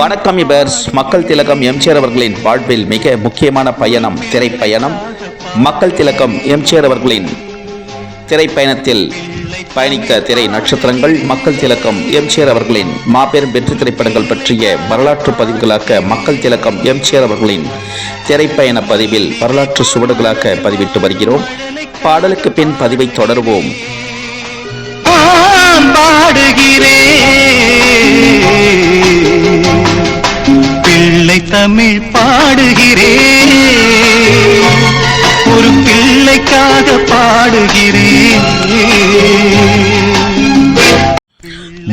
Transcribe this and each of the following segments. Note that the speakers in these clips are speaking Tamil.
வணக்கம் இபர்ஸ் மக்கள் திலகம் எம்ஜிஆர் அவர்களின் வாழ்வில் மிக முக்கியமான பயணம் திரைப்பயணம். மக்கள் திலகம் எம்ஜிஆர் அவர்களின் திரைப்பயணத்தில் பயணித்த திரை நட்சத்திரங்கள் மக்கள் திலகம் எம்ஜிஆர் அவர்களின் மாபெரும் வெற்றி திரைப்படங்கள் பற்றிய வரலாற்று பதிவுகளாக மக்கள் திலகம் எம்ஜிஆர் அவர்களின் திரைப்பயண பதிவில் வரலாற்று சுவடுகளாக பதிவிட்டு வருகிறோம். பாடலுக்கு பின் பதிவை தொடருவோம். பாடுகிறேன். தமிழ் பாடுகிறேன் ஒரு பிள்ளைக்காக பாடுகிறேன்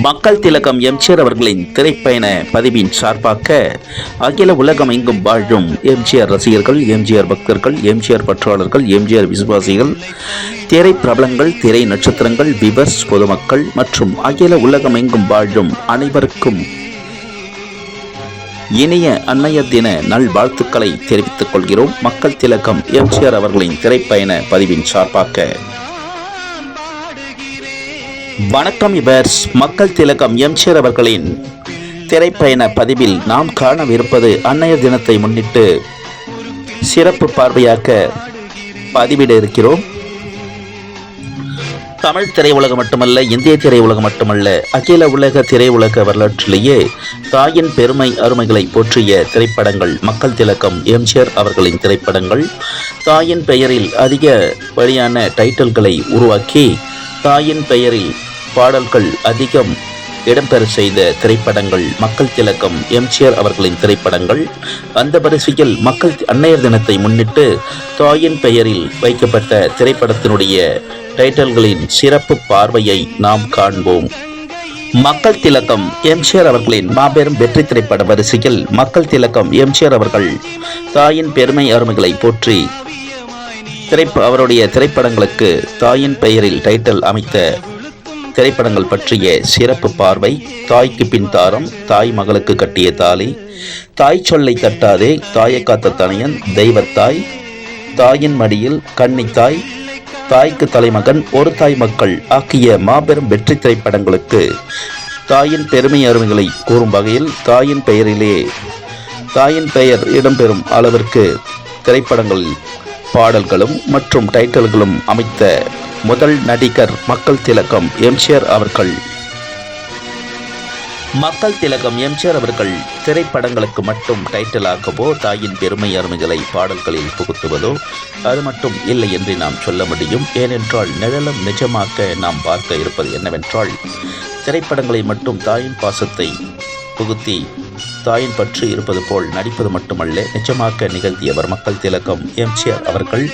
மக்கள் திலகம் எம்ஜிஆர் அவர்களின் திரைப்பயண பதிவின் சார்பாக அகில உலகம் எங்கும் வாழும் எம்ஜிஆர் ரசிகர்கள் எம்ஜிஆர் பக்தர்கள் எம்ஜிஆர் பற்றாளர்கள் எம்ஜிஆர் விசுவாசிகள் திரை பிரபலங்கள் திரை நட்சத்திரங்கள் விவர்ஸ் பொதுமக்கள் மற்றும் அகில உலகம் எங்கும் வாழும் அனைவருக்கும் இனிய அன்னைய தின நல்வாழ்த்துக்களை தெரிவித்துக் கொள்கிறோம். மக்கள் திலகம் எம்ஜிஆர் அவர்களின் திரைப்பயண பதிவின் சார்பாக. வணக்கம் இவர்ஸ். மக்கள் திலகம் எம்ஜிஆர் அவர்களின் திரைப்பயண பதிவில் நாம் காணவிருப்பது அன்னையர் தினத்தை முன்னிட்டு சிறப்பு பார்வையாக்க பதிவிட இருக்கிறோம். தமிழ் திரையுலகம் மட்டுமல்ல இந்திய திரையுலகம் மட்டுமல்ல அகில உலக திரையுலக வரலாற்றிலேயே தாயின் பெருமை அருமைகளை போற்றிய திரைப்படங்கள் மக்கள் திலக்கம் எம்ஜிஆர் அவர்களின் திரைப்படங்கள் தாயின் பெயரில் அதிக வழியான டைட்டில்களை உருவாக்கி தாயின் பெயரில் பாடல்கள் அதிகம் இடம்பெற செய்த திரைப்படங்கள் மக்கள் திலக்கம் எம்ஜிஆர் அவர்களின் திரைப்படங்கள். அந்த வரிசையில் மக்கள் அன்னையர் தினத்தை முன்னிட்டு தாயின் பெயரில் வைக்கப்பட்ட திரைப்படத்தினுடைய டைட்டல்களின் சிறப்பு பார்வையை நாம் காண்போம். மக்கள் திலக்கம் எம்ஜிஆர் அவர்களின் மாபெரும் வெற்றி திரைப்பட வரிசையில் மக்கள் திலக்கம் எம்ஜிஆர் அவர்கள் தாயின் பெருமை அருமைகளை போற்றி திரைப்ப அவருடைய திரைப்படங்களுக்கு தாயின் பெயரில் டைட்டில் அமைத்த திரைப்படங்கள் பற்றிய சிறப்பு பார்வை தாய்க்கு பின் தாரம் தாய் மகளுக்கு கட்டிய தாலி தாய் சொல்லை தட்டாதே தாயை காத்த தனையன் தெய்வத்தாய் தாயின் மடியில் கன்னித்தாய் தாய்க்கு தலைமகன் ஒரு தாய் மக்கள் ஆகிய மாபெரும் வெற்றி திரைப்படங்களுக்கு தாயின் பெருமை அருமைகளை கூறும் வகையில் தாயின் பெயரிலே தாயின் பெயர் இடம்பெறும் அளவிற்கு திரைப்படங்களில் பாடல்களும் மற்றும் டைட்டில்களும் அமைத்த முதல் நடிகர் மக்கள் திலகம் எம்ஜிஆர் அவர்கள். மக்கள் திலகம் எம்ஜிஆர் அவர்கள் திரைப்படங்களுக்கு மட்டும் டைட்டிலாகவோ தாயின் பெருமை அருமைகளை பாடல்களில் புகுத்துவதோ அது மட்டும் இல்லை என்று நாம் சொல்ல முடியும். ஏனென்றால் நிழலும் நிஜமாக்க நாம் பார்க்க இருப்பது என்னவென்றால் திரைப்படங்களை மட்டும் தாயின் பாசத்தை புகுத்தி தாயின் பற்று இருப்பது போல் நடிப்பது மட்டுமல்ல நிஜமாக்க நிகழ்த்தியவர் மக்கள் திலகம் எம்ஜிஆர் அவர்கள்.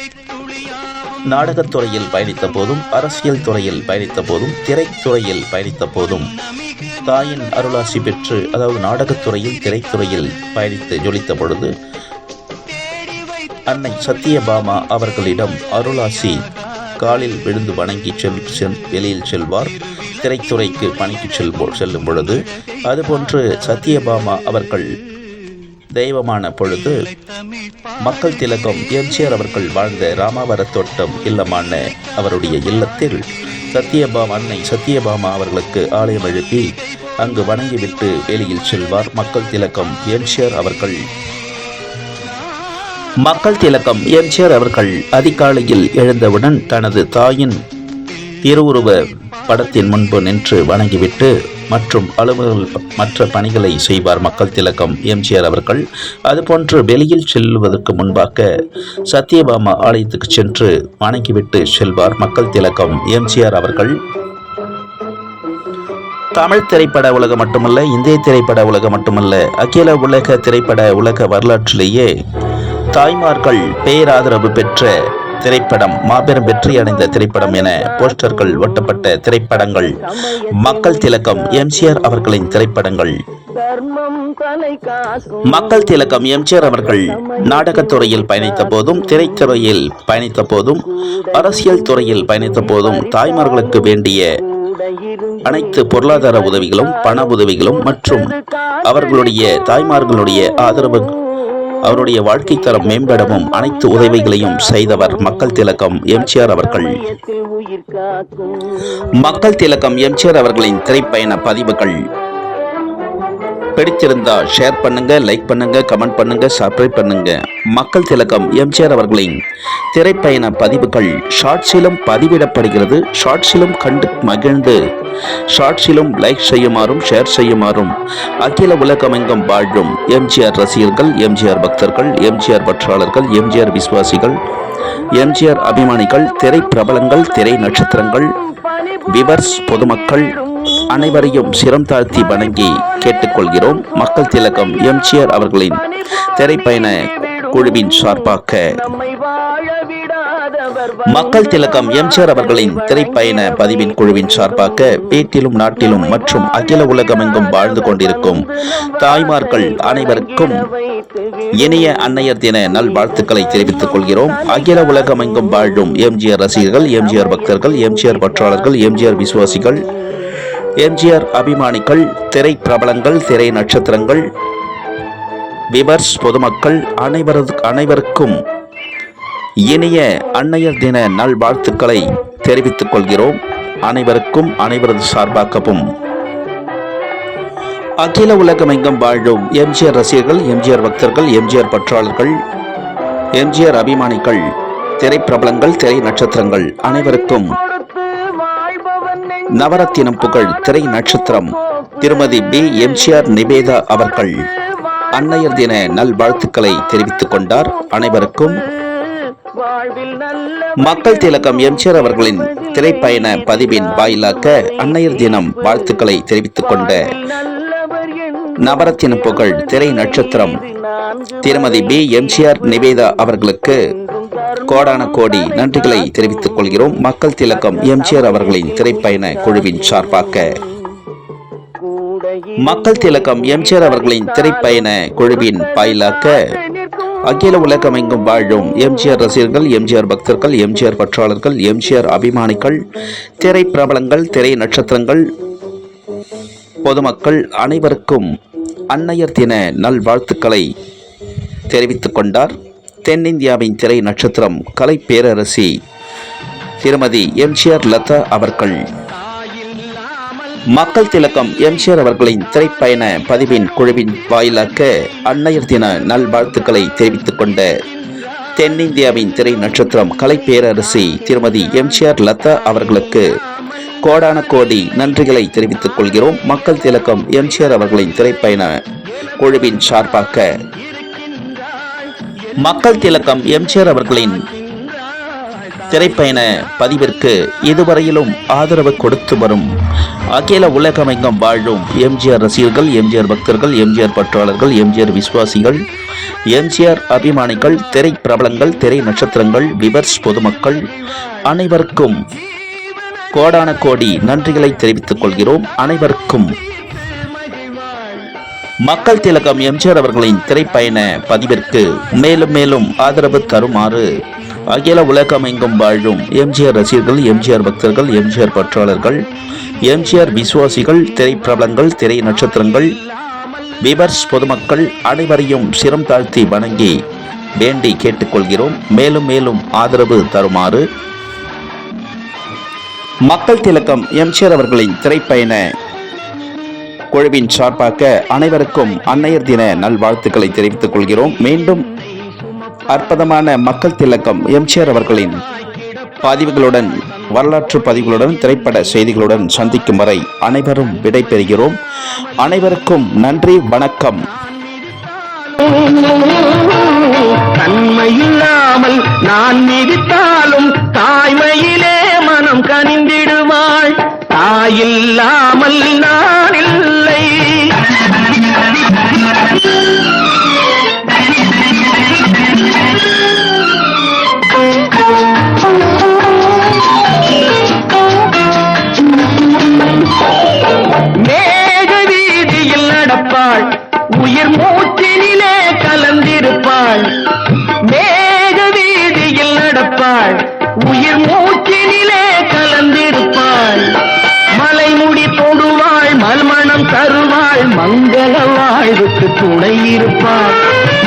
நாடகத்துறையில் பயணித்த போதும் அரசியல் துறையில் பயணித்த போதும் திரைத்துறையில் பயணித்த போதும் தாயின் அருளாசி பெற்று அதாவது நாடகத்துறையில் திரைத்துறையில் பயணித்து ஜொலித்த பொழுது அன்னை சத்யபாமா அவர்களிடம் அருளாசி காலில் விழுந்து வணங்கி செல் செல் வெளியில் செல்வார் திரைத்துறைக்கு பணிக்கு செல்போ செல்லும் பொழுது அதுபோன்று சத்யபாமா அவர்கள் தெய்வமான பொழுது மக்கள் திலகம் எம்ஜிஆர் அவர்கள் வாழ்ந்த ராமாவர தோட்டம் இல்லமான அவருடைய இல்லத்தில் சத்யபாமா அன்னை சத்யபாமா அவர்களுக்கு ஆலயம் எழுப்பி அங்கு வணங்கிவிட்டு வெளியில் செல்வார் மக்கள் திலக்கம் எம்ஜிஆர் அவர்கள். மக்கள் திலக்கம் எம்ஜிஆர் அவர்கள் அதிகாலையில் எழுந்தவுடன் தனது தாயின் திருவுருவ படத்தின் முன்பு நின்று வணங்கிவிட்டு மற்றும் அலுவலர்கள் மற்ற பணிகளை செய்வார் மக்கள் திலக்கம் எம்ஜிஆர் அவர்கள். அதுபோன்று வெளியில் செல்வதற்கு முன்பாக சத்யபாமா ஆலயத்துக்கு சென்று வணங்கிவிட்டு செல்வார் மக்கள் திலக்கம் எம்ஜிஆர் அவர்கள். தமிழ் திரைப்பட உலகம் மட்டுமல்ல இந்திய திரைப்பட உலகம் மட்டுமல்ல அகில உலக திரைப்பட உலக வரலாற்றிலேயே தாய்மார்கள் பேராதரவு பெற்ற திரைப்படம் மாபெரும் வெற்றி அடைந்த திரைப்படம் என போஸ்டர்கள் ஒட்டப்பட்ட திரைப்படங்கள். மக்கள் திலக்கம் எம்ஜிஆர் அவர்களின் திரைப்படங்கள். மக்கள் திலக்கம் எம்ஜிஆர் அவர்கள் நாடகத்துறையில் பயணித்த போதும் திரைத்துறையில் பயணித்த போதும் அரசியல் துறையில் பயணித்த போதும் தாய்மார்களுக்கு வேண்டிய அனைத்து பொருளாதார உதவிகளும் பண உதவிகளும் மற்றும் அவர்களுடைய தாய்மார்களுடைய ஆதரவு அவருடைய வாழ்க்கை தரம் மேம்படவும் அனைத்து உதவிகளையும் செய்தவர் மக்கள் திலக்கம் எம்ஜிஆர் அவர்கள். மக்கள் திலக்கம் எம்ஜிஆர் அவர்களின் திரைப்பயண பதிவுகள். பிடிச்சிருந்தா ஷேர் பண்ணுங்க லைக் பண்ணுங்க கமெண்ட் பண்ணுங்க சப்ஸ்கிரைப் பண்ணுங்க. மக்கள் திலகம் எம்ஜிஆர் அவர்களின் திரைப்பயண பதிவுகள் ஷார்ட்ஸிலும் பதிவிடப்படுகிறது. ஷார்ட்ஸிலும் கண்டு மகிழ்ந்து. ஷார்ட்ஸிலும் லைக் செய்யுமாறும் ஷேர் செய்யுமாறும் அகில உலகமெங்கும் வாழும் எம்ஜிஆர் ரசிகர்கள் எம்ஜிஆர் பக்தர்கள் எம்ஜிஆர் பற்றாளர்கள் எம்ஜிஆர் விசுவாசிகள் எம்ஜிஆர் அபிமானிகள் திரை பிரபலங்கள் திரை நட்சத்திரங்கள் விவர்ஸ் பொதுமக்கள் அனைவரையும் சிரம் தாழ்த்தி வணங்கி கேட்டுக்கொள்கிறோம். மக்கள் திலகம் எம்ஜிஆர் அவர்களின் திரைப்பயண குழுவின் சார்பாக. மக்கள் திலகம் எம்ஜிஆர் அவர்களின் திரைப்பயண பதிவின் குழுவின் சார்பாக வீட்டிலும் நாட்டிலும் மற்றும் அகில உலகமெங்கும் வாழ்ந்து கொண்டிருக்கும் தாய்மார்கள் அனைவருக்கும் இனிய அன்னையர் தின நல்வாழ்த்துக்களை தெரிவித்துக் கொள்கிறோம். அகில உலகமெங்கும் வாழும் எம்ஜிஆர் ரசிகர்கள் எம்ஜிஆர் பக்தர்கள் எம்ஜிஆர் பற்றாளர்கள் எம்ஜிஆர் விசுவாசிகள் எம்ஜிஆர் அபிமானிகள் திரை பிரபலங்கள் திரை நட்சத்திரங்கள் விவர்ஸ் பொதுமக்கள் அனைவரது அனைவருக்கும் இனிய அன்னையர் தின நல்வாழ்த்துக்களை தெரிவித்துக் கொள்கிறோம். அனைவருக்கும் அனைவரது சார்பாகவும் அகில உலகமெங்கும் வாழும் எம்ஜிஆர் ரசிகர்கள் எம்ஜிஆர் பக்தர்கள் எம்ஜிஆர் பற்றாளர்கள் எம்ஜிஆர் அபிமானிகள் திரைப்பிரபலங்கள் திரை நட்சத்திரங்கள் அனைவருக்கும் நவரத்தினம் புகழ் திரை நட்சத்திரம். திருமதி பி. எம்ஜிஆர் நிவேதா அவர்கள். அன்னையர் தின நல்வாழ்த்துக்களை தெரிவித்துக் கொண்டார் அனைவருக்கும். மக்கள் திலகம் எம்ஜிஆர் அவர்களின் திரைப்பயண பதிவின் வாயிலாக அன்னையர் தினம் வாழ்த்துக்களை தெரிவித்துக் கொண்ட நவரத்தின புகழ் திரை நட்சத்திரம். திருமதி பி. எம்ஜிஆர் நிவேதா அவர்களுக்கு கோடான கோடி நன்றிகளை தெரிவித்துக் கொள்கிறோம். மக்கள் திலக்கம் எம்ஜிஆர் அவர்களின் திரைப்பயண குழுவின் சார்பாக. மக்கள் திலக்கம் எம்ஜிஆர் அவர்களின் திரைப்பயண குழுவின் பாயிலாக்க அகில உலகமெங்கும் வாழும் எம்ஜிஆர் ரசிகர்கள் எம்ஜிஆர் பக்தர்கள் எம்ஜிஆர் பற்றாளர்கள் எம்ஜிஆர் அபிமானிகள் திரை பிரபலங்கள் திரை நட்சத்திரங்கள் பொதுமக்கள் அனைவருக்கும் அன்னையர் தின நல்வாழ்த்துக்களை தெரிவித்துக் கொண்டார். தென்னிந்தியாவின் திரை நட்சத்திரம் கலை பேரரசி. திருமதி எம்ஜிஆர் லதா அவர்கள். மக்கள் திலக்கம் எம்ஜிஆர் அவர்களின் திரைப்பயண பதிவின் குழுவின் வாயிலாக அன்னையர் தின நல்வாழ்த்துக்களை தெரிவித்துக் கொண்ட தென்னிந்தியாவின் திரை நட்சத்திரம் கலை பேரரசி திருமதி எம்ஜிஆர் லதா அவர்களுக்கு கோடான கோடி நன்றிகளை தெரிவித்துக் கொள்கிறோம். மக்கள் திலக்கம் எம்ஜிஆர் அவர்களின் திரைப்பயண குழுவின் சார்பாக மக்கள் திலக்கம் எம்ஜிஆர் அவர்களின் திரைப்பயண பதிவிற்கு இதுவரையிலும் ஆதரவு கொடுத்து வரும் அகில உலகமெங்கும் வாழும் எம்ஜிஆர் ரசிகர்கள் எம்ஜிஆர் பக்தர்கள் எம்ஜிஆர் பற்றாளர்கள் எம்ஜிஆர் விசுவாசிகள் எம்ஜிஆர் அபிமானிகள் திரை பிரபலங்கள் திரை நட்சத்திரங்கள் விவர்ஸ் பொதுமக்கள் அனைவருக்கும் கோடான கோடி நன்றிகளை தெரிவித்துக் கொள்கிறோம். அனைவருக்கும் மக்கள் திலகம் எம்ஜிஆர் அவர்களின் திரைப்பயண பதிவிற்கு மேலும் மேலும் ஆதரவு தருமாறு அகில உலகமெங்கும் வாழும் எம்ஜிஆர் ரசிகர்கள் எம்ஜிஆர் பக்தர்கள் எம்ஜிஆர் பற்றாளர்கள் எம்ஜிஆர் விசுவாசிகள் திரைப்பிரபலங்கள் திரை நட்சத்திரங்கள் விவர்ஸ் பொதுமக்கள் அனைவரையும் சிரம் தாழ்த்தி வணங்கி வேண்டி கேட்டுக்கொள்கிறோம். மேலும் மேலும் ஆதரவு தருமாறு மக்கள் திலகம் எம்ஜிஆர் அவர்களின் திரைப்பயண குழுவின் சார்பாக அனைவருக்கும் அன்னையர் தின நல்வாழ்த்துக்களை தெரிவித்துக் கொள்கிறோம். மீண்டும் அற்புதமான மக்கள் திலக்கம் எம்ஜிஆர் அவர்களின் பதிவுகளுடன் வரலாற்று பதிவுகளுடன் திரைப்பட செய்திகளுடன் சந்திக்கும் வரை அனைவரும் விடைபெறுகிறோம் அனைவருக்கும் நன்றி வணக்கம். தன்மையில்லாமல் நான் மிதித்தாலும் தாய்மையிலே மனம் கனிந்திடுவாள். தாயில்லாமல் நான் இல்லை வாழ்வுக்கு துணை இருப்பாள்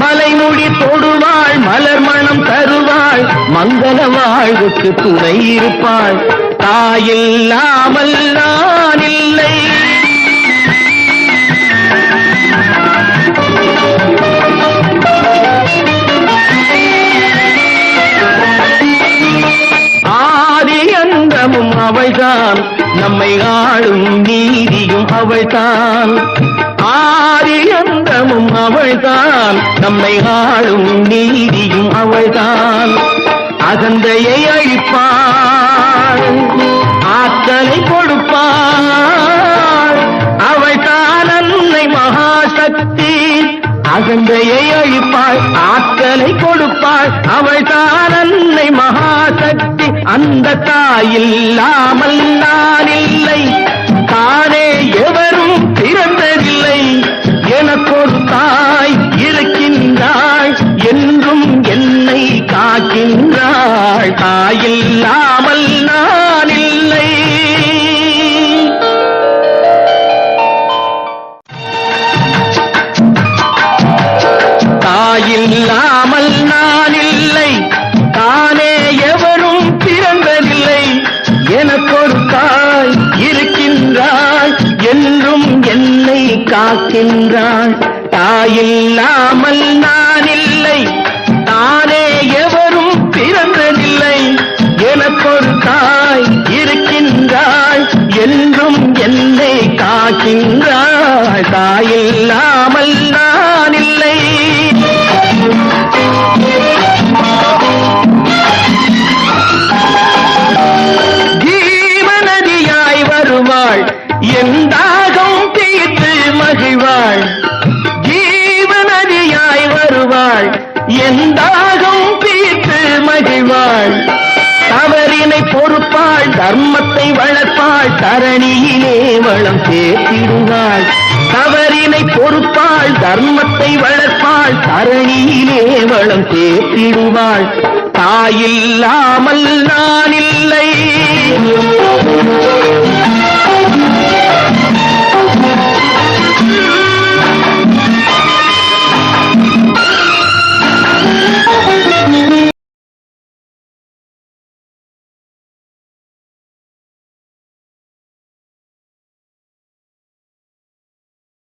மலைமுடி தொடுவாள் மலர் மணம் தருவாள் மங்கள வாழ்வுக்கு துணை இருப்பாள். தாயில்லாமல் நான் இல்லை. அவள்தான். நம்மை ஆளும் நீதியும் அவள்தான். ஆரியந்தமும் அவள்தான். நம்மை ஆளும் நீதியும் அவள்தான். அகந்தையை அழிப்பாள் ஆற்றலை கொடுப்பாள் அகந்தையை அழிப்பாள் ஆற்றலை கொடுப்பாள் அவள் தான் அன்னை மகாசக்தி அந்த தாயில்லாமல் நான் இல்லை. தானே எவரும் பிறந்ததில்லை. எனக்கொரு தாய் இருக்கின்றாள். என்றும் என்னை காக்கின்றாள். தாயில்லா காக்கின்றாள் தாயில்லாமல் வளர்ப்பாள் வளம் சேர்த்திடுவாள். தவறினை பொறுப்பாள் தர்மத்தை வளர்ப்பாள் தரணியிலே வளம் சேர்த்திடுவாள். தாயில்லாமல் நான் இல்லை